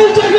일